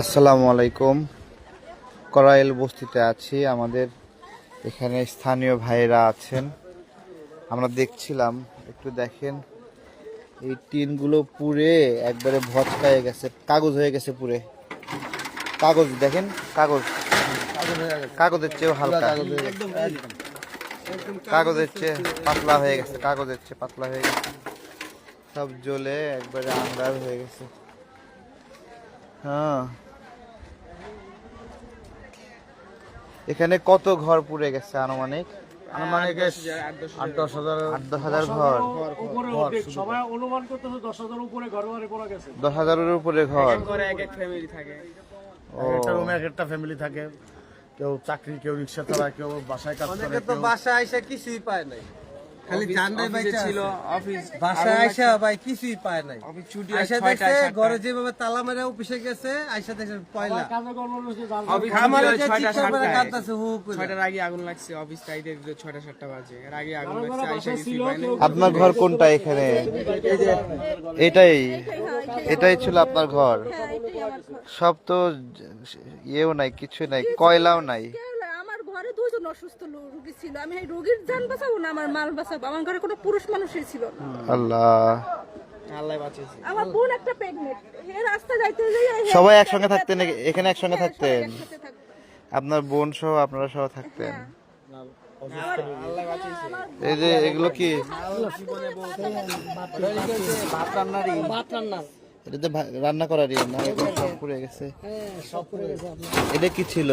আসসালামু আলাইকুম। করাইল বস্তিতে আছি। আমাদের এখানে স্থানীয় ভাইরা আছেন। আমরা দেখছিলাম, একটু দেখেন, এই টিনগুলো পুড়ে একবারে ভচকায় গেছে, কাগজ হয়ে গেছে পুরে কাগজ, দেখেন, কাগজ। কাগজের চেয়েও হালকা। কাগজের চেয়ে পাতলা হয়ে গেছে, কাগজের চেয়ে পাতলা হয়ে গেছে। সব জ্বলে একবারে আন্দার হয়ে গেছে। হ্যাঁ। এখানে কত ঘর পুড়ে গেছে আনুমানিক? আনুমানিক আট দশ হাজার আট দশ হাজার। ঘর। সবাই অনুমান করতেছে দশ হাজার উপরে ঘর বাড়ি পড়া গেছে। দশ হাজারের উপরে ঘর। এক এক ফ্যামিলি থাকে। একটা রুমে এক একটা ফ্যামিলি থাকে। কেউ চাকরি কেউ রিক্সা চালায় কেউ বাসায় কাজ করে বাসায় আইসা কিছুই পায় নাই। খালি জানলাই বাইচা ছিল ছিল অফিস বাসায় আইসা ভাই কিছুই পায় নাই। অফিস ছুটি আইসা দেখছে ঘরে যেভাবে তালা মেরে অফিসে গেছে আইসা দেখছে পয়লা। কাজে কর্ম রয়েছে জাল অফিস আমার যে চিৎকার করে কাঁদতাছে হু হু করে। ছয়টার আগে আগুন লাগছে অফিস টাইতে বাজে। এর আগে আগুন লাগছে আইসা কিছুই পায় না আপনার ঘর কোনটা এখানে? এটাই। এটাই ছিল আপনার ঘর? সব তো ইয়েও নাই কিছু নাই কয়লাও নাই কেলা, আমার ঘরে দুজন অসুস্থ রোগী ছিল। আমি এই রোগীর জান বাঁচাবো না আমার মাল বাঁচাবো? আমার ঘরে কোনো পুরুষ মানুষই ছিল না। আল্লাহ। আমার বোন একটা প্রেগনেন্ট এই রাস্তা যাইতে যাই সবাই একসঙ্গে থাকতেন এখানে একসঙ্গে থাকতেন? আপনার বোন সহ আপনারা সহ থাকতেন? আল্লাহ বাঁচিয়েছে এই যে এগুলো কি? ভাত রান্নারই এটা তো ভা- রান্না করারই না সব পুড়ে গেছে। এটা কি ছিল?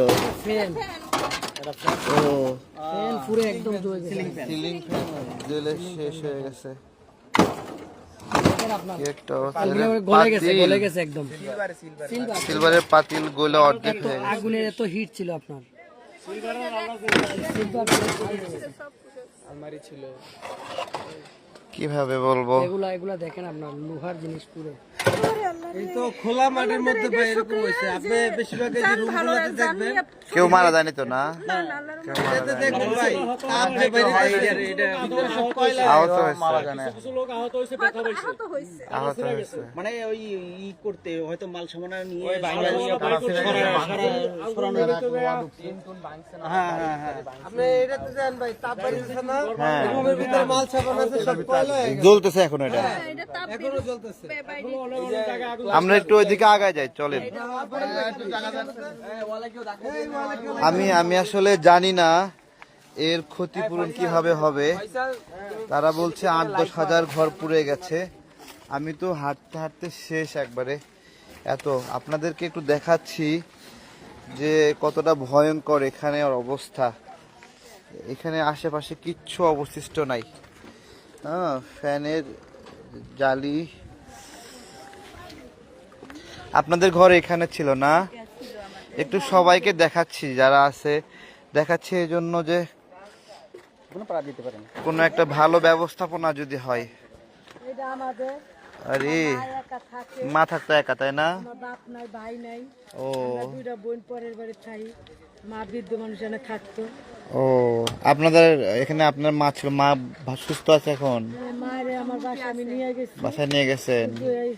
ও। সিলিং ফ্যান জ্বলে শেষ হয়ে গেছে। কি একটা অবস্থা। পাতিল, একদম। সিলভারের পাতিল গলে অর্ধেক হয়ে গেছে। আগুনের এত হিট ছিল আপনার। আলমারি ছিল। কীভাবে বলব? এগুলা এগুলা দেখেন আপনার লোহার জিনিস পুরো। এই তো খোলা মাঠের মধ্যে ভাই এরকম আপনি বেশিরভাগ এই জান জান দেখবেন কেউ মারা যায়নি তো না? না, না, আল্লাহর দেখবেন ভাই আপনি বাইরে এটা ভিতরে সব কয়লা আহত হয়েছে। কিছু লোক আহত হয়েছে ব্যথা পাইছে আহত হয়েছে। আহত হয়েছে। মানে ওই ই করতে হয়তো মাল সামানা নিয়ে ওই হ্যাঁ হ্যাঁ হ্যাঁ। আপনি এটাতে যান ভাই তাপ বাড়ি না? হ্যাঁ। রুমের ভিতরে মাল আছে সব কয়লা জ্বলতেছে এখন এটা। এটা এখনও জ্বলতেছে। আমরা একটু ওইদিকে আগায় যাই চলেন। আমি আমি আসলে জানি না এর ক্ষতিপূরণ কীভাবে হবে। তারা বলছে আট দশ হাজার ঘর পুড়ে গেছে। আমি তো হাঁটতে হাঁটতে শেষ একবারে। এত আপনাদেরকে একটু দেখাচ্ছি যে কতটা ভয়ঙ্কর এখানে অবস্থা। এখানে আশেপাশে কিচ্ছু অবশিষ্ট নাই। হ্যাঁ ফ্যানের জালি আপনাদের ঘর এখানে ছিল না? একটু সবাইকে দেখাচ্ছি যারা আছে। দেখাচ্ছি এই জন্য যে কোনো একটা ভালো ব্যবস্থাপনা যদি হয়। আমাদের আরে মা থাকতো একা তাই না? আমার বাপ নাই ভাই নাই। ও। দুইটা বোন পরের বাড়ি থাই মা বৃদ্ধ মানুষ থাকতো। ও আপনাদের এখানে আপনার মা ছিল মা সুস্থ আছে এখন? মায়ের আমার বাসা আমি নিয়ে গেছি। বাসায় নিয়ে গেছেন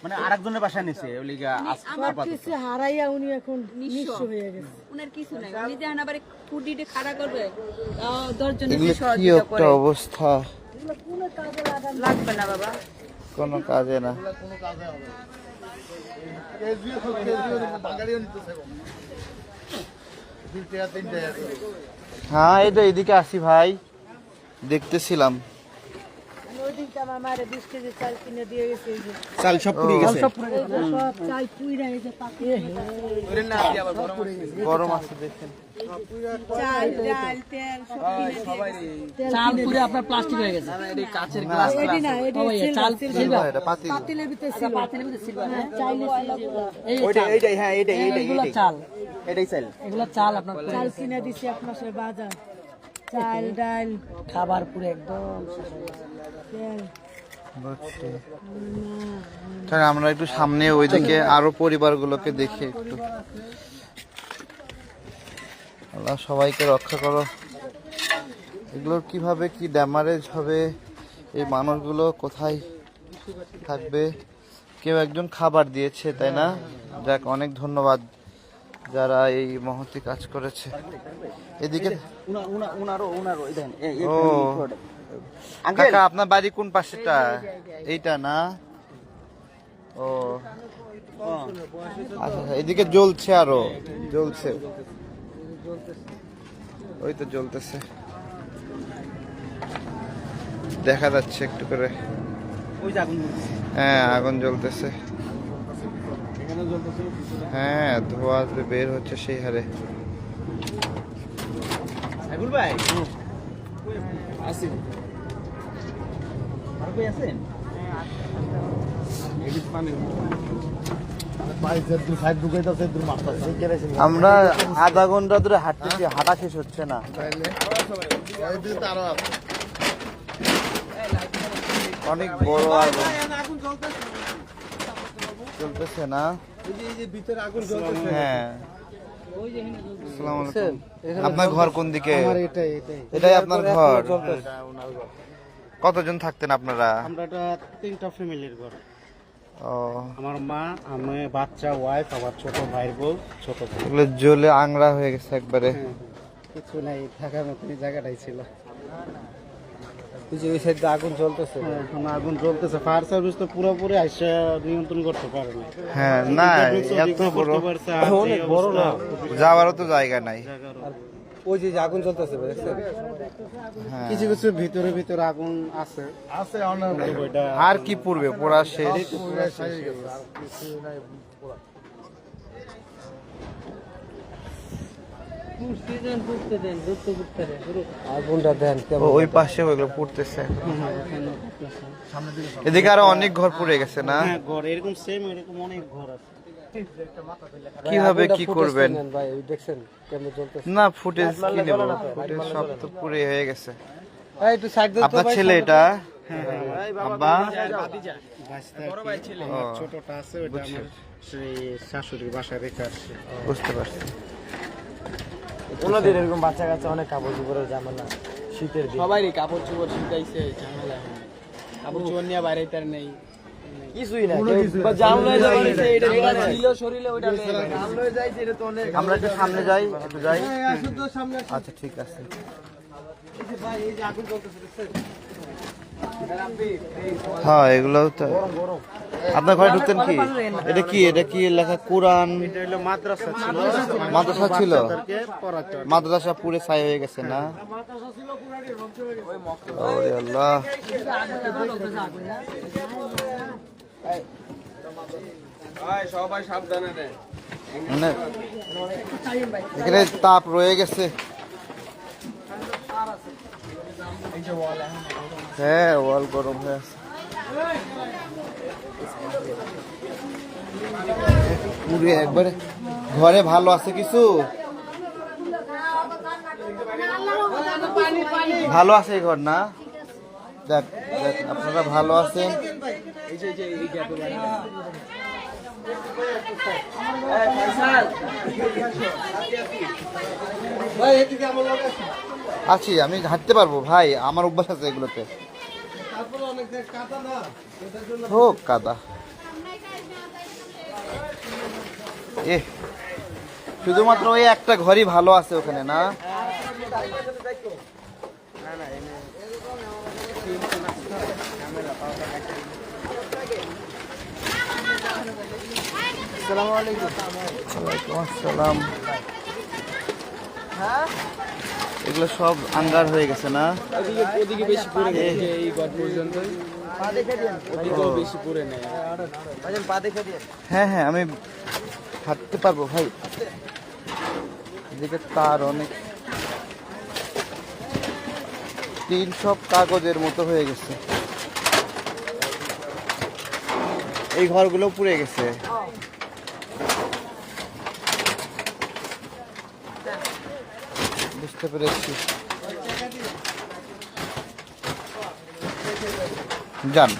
মানে আরেকজনের বাসা নিছে ওই লিগা আমার কিছু হারাইয়া উনি এখন নিঃস্ব। হয়ে গেছে। ওনার কিছু নাই। উনি দেখেন আবার খুঁটিতে খাড়া করবে তাও দশজনের এগুলো কি সহযোগিতা একটা করে অবস্থা লাগবে না বাবা। কোনো কাজে না। হ্যাঁ এই তো এদিকে আসি ভাই। দেখতেছিলাম। ওই দিনটা আমার মায়ের বিশ কেজি চাল কিনে দিয়ে গেছে চাল সব পুড়ে গেছে? সব চাল পুইরা এই গরম আছে। দেখেন। চাল ডাল তেল কিনে চাল পুরো আপনার প্লাস্টিক হয়ে গেছে। কাছের গ্লাস এটি না এটি ওই সিলভার, চাল সিলভার। সিলভার এটা পাতিল। পাতিলের ভিতরে পাতিলের মধ্যে সিলভার হ্যাঁ? চাইলে ছিল। এই ওইটা চাল। এইটাই হ্যাঁ এইটাই এইটাই এগুলো চাল। এটাই চাল। এগুলো চাল আপনার চাল কিনে দিছি বাজার। চাল ডাল। খাবার পুরো একদম তাহলে আমরা একটু সামনে ওইদিকে আরও পরিবারগুলোকে দেখি একটু। আল্লাহ সবাইকে রক্ষা করো। এগুলোর কীভাবে কি ড্যামারেজ হবে? এই মানুষগুলো কোথায় থাকবে? কেউ একজন খাবার দিয়েছে তাই না? যাক অনেক ধন্যবাদ যারা এই মহতি কাজ করেছে। এদিকে ও। কাকা আপনার বাড়ি কোন পাশেটা? এইটা না? ও। আচ্ছা আচ্ছা, এদিকে জ্বলছে আরও। জ্বলছে। ওই তো জ্বলতেছে। দেখা যাচ্ছে একটু করে। ওই যে আগুন জ্বলছে। হ্যাঁ আগুন জ্বলতেছে। হ্যাঁ ধোঁয়া বের হচ্ছে সেই হারে। সাইফুল ভাই আর কই আছেন? আমরা আধা ঘণ্টা ধরে হাঁটতেছি হাঁটা শেষ হচ্ছে না। অনেক বড় আগুন চলতেছে না। হ্যাঁ। আসসালামু আলাইকুম। আপনার ঘর কোন দিকে? এটাই আপনার ঘর। কতজন থাকতেন আপনারা? আমরা একটা তিনটা ফ্যামিলির ঘর। ও। আমার মা আমি বাচ্চা ওয়াইফ আমার ছোট ভাইয়ের বউ ছোট এগুলো জ্বলে আংরা হয়ে গেছে একবারে। কিছু নাই থাকার মতনই জায়গাটাই ছিল। ওই সাইড দিয়ে আগুন জ্বলতেছে। হ্যাঁ, এখন আগুন জ্বলতেছে। ফায়ার সার্ভিস তো পুরোপুরি আইসা নিয়ন্ত্রণ করতে পারে না। হ্যাঁ না এত বড়। অনেক বড় না। যাওয়ারও তো জায়গা নাই। ওই যে আগুন জ্বলতেছে হ্যাঁ। কিছু কিছু ভিতরে ভিতরে আগুন আছে। আছে অনেক। আর কি পূর্বে? পড়া শেষ। ওই পাশে ওইগুলো পড়তেছে। এদিকে আরও অনেক ঘর পুড়ে গেছে না? হ্যাঁ ঘর এরকম সেম এরকম অনেক ঘর আছে। কীভাবে কি করবেন? ভাই দেখছেন কেমন না ফুটেজ কি নেব? ফুটেজ সব তো পুড়ে হয়ে গেছে। আপনার ছেলে এটা? আব্বা? বড় ভাই ছেলে ছোটটা আছে ওইটা আমার শাশুড়ির বাসায় রেখে আসছে বুঝতে পারছি। ওনাদের এরকম বাচ্চা কাচ্চা অনেক কাপড় চোপড়ের ঝামেলা শীতের দিন। সবারই কাপড় চোপড় শীতাইছে ঝামেলা কাপড় চোপড় নিয়ে বাইরে তার নেই। কিছুই না ছিল শরীরে ওইটা আমরা একটু সামনে যাই একটু যাই। আচ্ছা ঠিক আছে। ভাই এই যে আগুন জ্বলতেছে দেখছেন? হ্যাঁ এগুলো তো আপনার ঘরে ঢুকতেন কি? এটা কি? এটা কি লেখা কোরআন? মাদ্রাসা ছিল। মাদ্রাসা পুরে ছাই হয়ে গেছে না? ওরে আল্লাহ। সবাই সাবধানে নেয় মানে এখানে তাপ রয়ে গেছে। হ্যাঁ গরম, হয়ে। পুরে একবারে, ঘরে ভালো আছে কিছু? ভালো আছে এই ঘর না? দেখ দেখ, আপনারা ভালো আছেন? আছি, আমি হাঁটতে পারব, ভাই, আমার অভ্যাস আছে এগুলোতে তারপরে অনেক কাটা না এটার জন্য হোক কাদা এ শুধুমাত্র ওই একটা ঘরই ভালো আছে ওখানে না? ওয়ালাইকুম আসসালাম এগুলো সব আঙ্গার হয়ে গেছে না? ওদিকে বেশি পড়ে গেছে এই পর্যন্ত হ্যাঁ হ্যাঁ আমি হাঁটতে পারব ভাই। এদিকে তার অনেক টিন সব কাগজের মতো হয়ে গেছে। এই ঘরগুলো পুড়ে গেছে। বুঝতে পেরেছি। যান।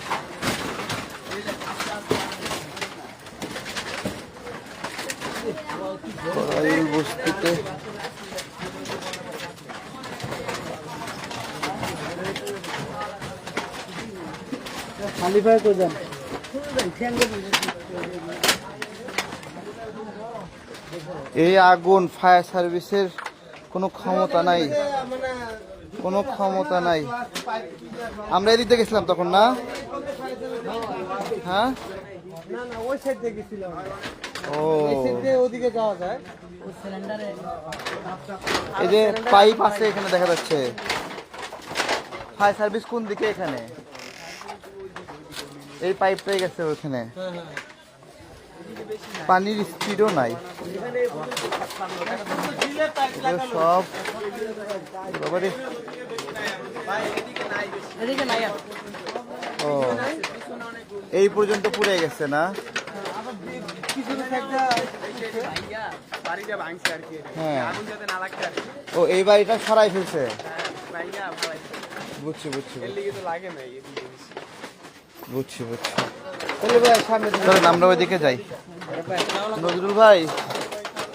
করাইল বস্তিতে খালি ভাই যান। এই আগুন ফায়ার সার্ভিসের কোনো ক্ষমতা নাই। কোনো ক্ষমতা নাই। আমরা এদিক থেকে গেছিলাম তখন না? হ্যাঁ? ও। এই ওদিকে যাওয়া যায়। এই যে পাইপ আছে এখানে দেখা যাচ্ছে। ফায়ার সার্ভিস কোন দিকে এখানে? এই পাইপটাই গেছে ওখানে পানির স্পিডও নাই। সব বাবারে। ও এই পর্যন্ত পুড়ে গেছে না? হ্যাঁ। ও এই বাড়িটা সরাই ফেলছে? বুঝছি বুঝছি। বুঝছি। বুঝছি চলেন আমরা ওইদিকে যাই। নজরুল ভাই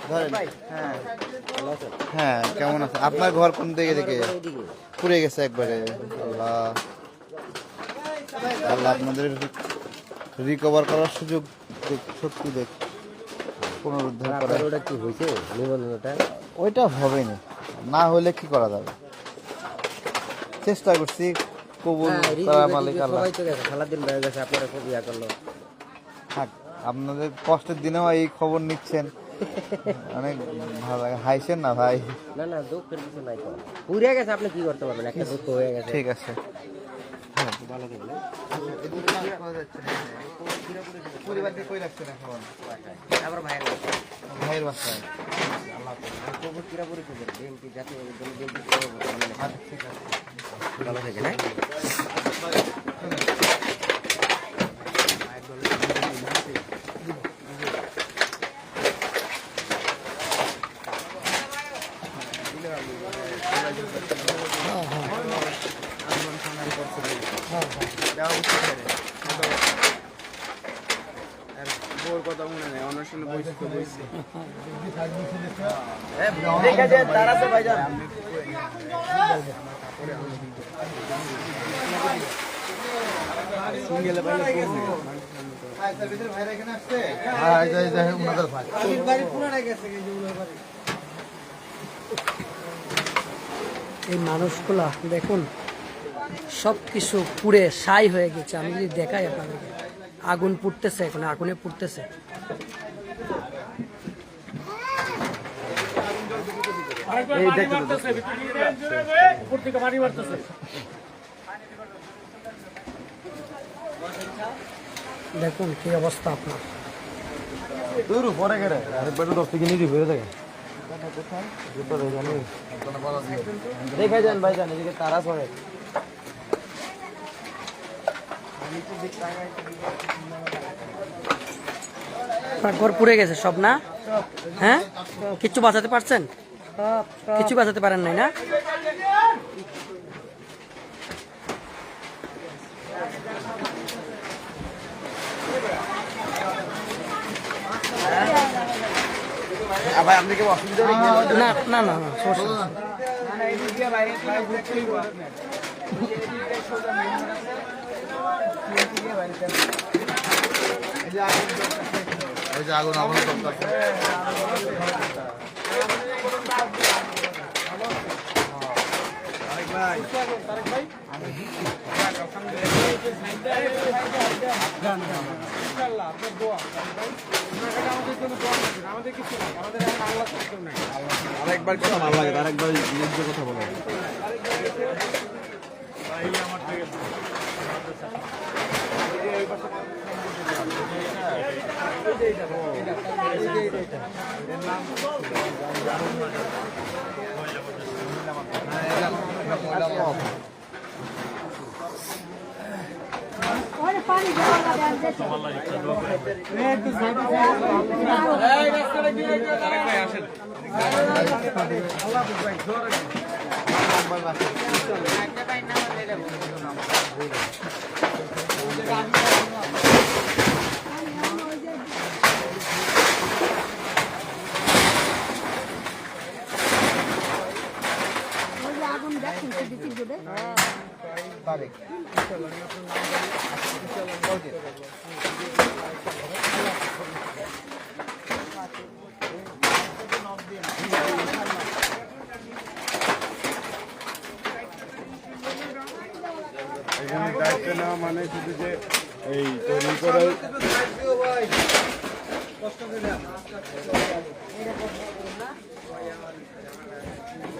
ধরেন। হ্যাঁ হ্যাঁ কেমন আছে? আপনার ঘর কোন দিকে দিকে পুড়ে গেছে একবারে। আল্লাহ। আল্লাহ আপনাদের রিকভার করার সুযোগ দেখ- সত্যি দেখ। পুনরুদ্ধার করা ওটা কি হয়েছে? নিবন্ধনটা? ওইটা হবে না না হলে কি করা যাবে? চেষ্টা করছি। কবুল করার মালিক আল্লাহ। সবাই তো গেছে আপনারা খুব ইয়া করল। আপনাদের কষ্টের দিনেও এই খবর নিচ্ছেন। অনেক ভালো লাগে। হাইছেন না ভাই? না না দুঃখের কিছু নাই তো। পুড়ে গেছে আপনি কি করতে পারবেন? একটা দুঃখ হয়ে গেছে। ঠিক আছে। ভাইয়ের বাসায় পরে বিএনপি ভালো থাকে না? আর বোর কথা মনে নেই অনুষ্ঠানে বইছে তো বইছে বাড়ি পুরাটাই গেছে এই মানুষগুলা দেখুন সব কিছু পুড়ে সাই হয়ে গেছে। আমি যদি দেখাই আপনাদেরকে আগুন পুড়তেছে এখন আগুনে পুড়তেছে। পানি মারতেছে, ভিতরে দিয়ে দেন, উপর থেকে পানি মারতেছে। দেখুন কি অবস্থা আপনার। দেখে যান ভাই জান এদিকে তারা পড়ে আপনার ঘর পুড়ে গেছে সব না? হ্যাঁ? কিচ্ছু বাঁচাতে পারছেন? কিছু বাঁচাতে পারেন নাই না? না না না সমস্যা নেই। মানে এদিক দিয়ে বাইরে থেকে ঘুরতে হইবো আপনার ওই যে আগুন আগুন করতেছে আমাদের কিছু নাই আমাদের এখন আল্লাহ থাকতেও নাই আরেকবার কথা ভালো লাগে আরেকবার নিজের কথা বলো ওই যে আগুন দেখুন যদি চিল্লবে পাবে এখানে দায়িত্ব নেওয়া মানে শুধু যে এই তৈরি করে কষ্ট করে।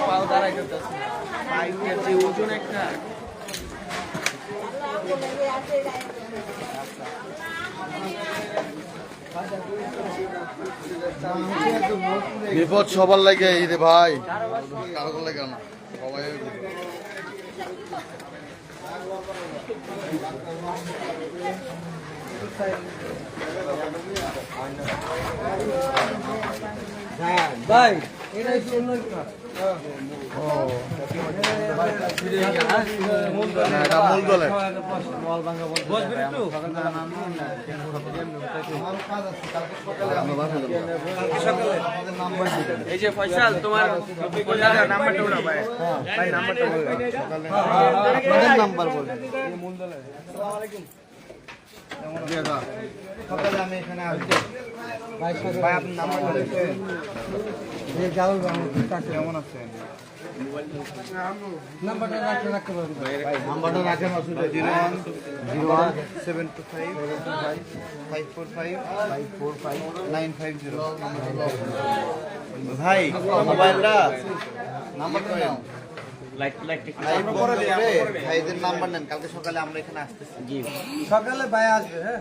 পাও দাঁড়াই করতেছে বাইকের যে ওজন একটা। বিপদ সবার লাগে এই রে ভাই। কারও লাগে না সবাই ভাই এটা মূল এই যে ফয়সাল তোমার নাম্বারটা উঠাও ভাই ভাই নাম্বারটা আপনাদের নাম্বার বলেন সকালে আমি এখানে আসব ভাই আপনার নাম্বারটা দেখছেন কেমন আছেন? নাম্বারটা রাখতে রাখতে পারবেন নাম্বারটা রাখেন অসুবিধা zero one zero one seven two five five four five five four five nine five zero. ভাই মোবাইলটা নাম্বার তো নাও ভাইদের নাম্বার নেন কালকে সকালে আমরা এখানে আসতেছি। সকালে ভাই আসবে হ্যাঁ।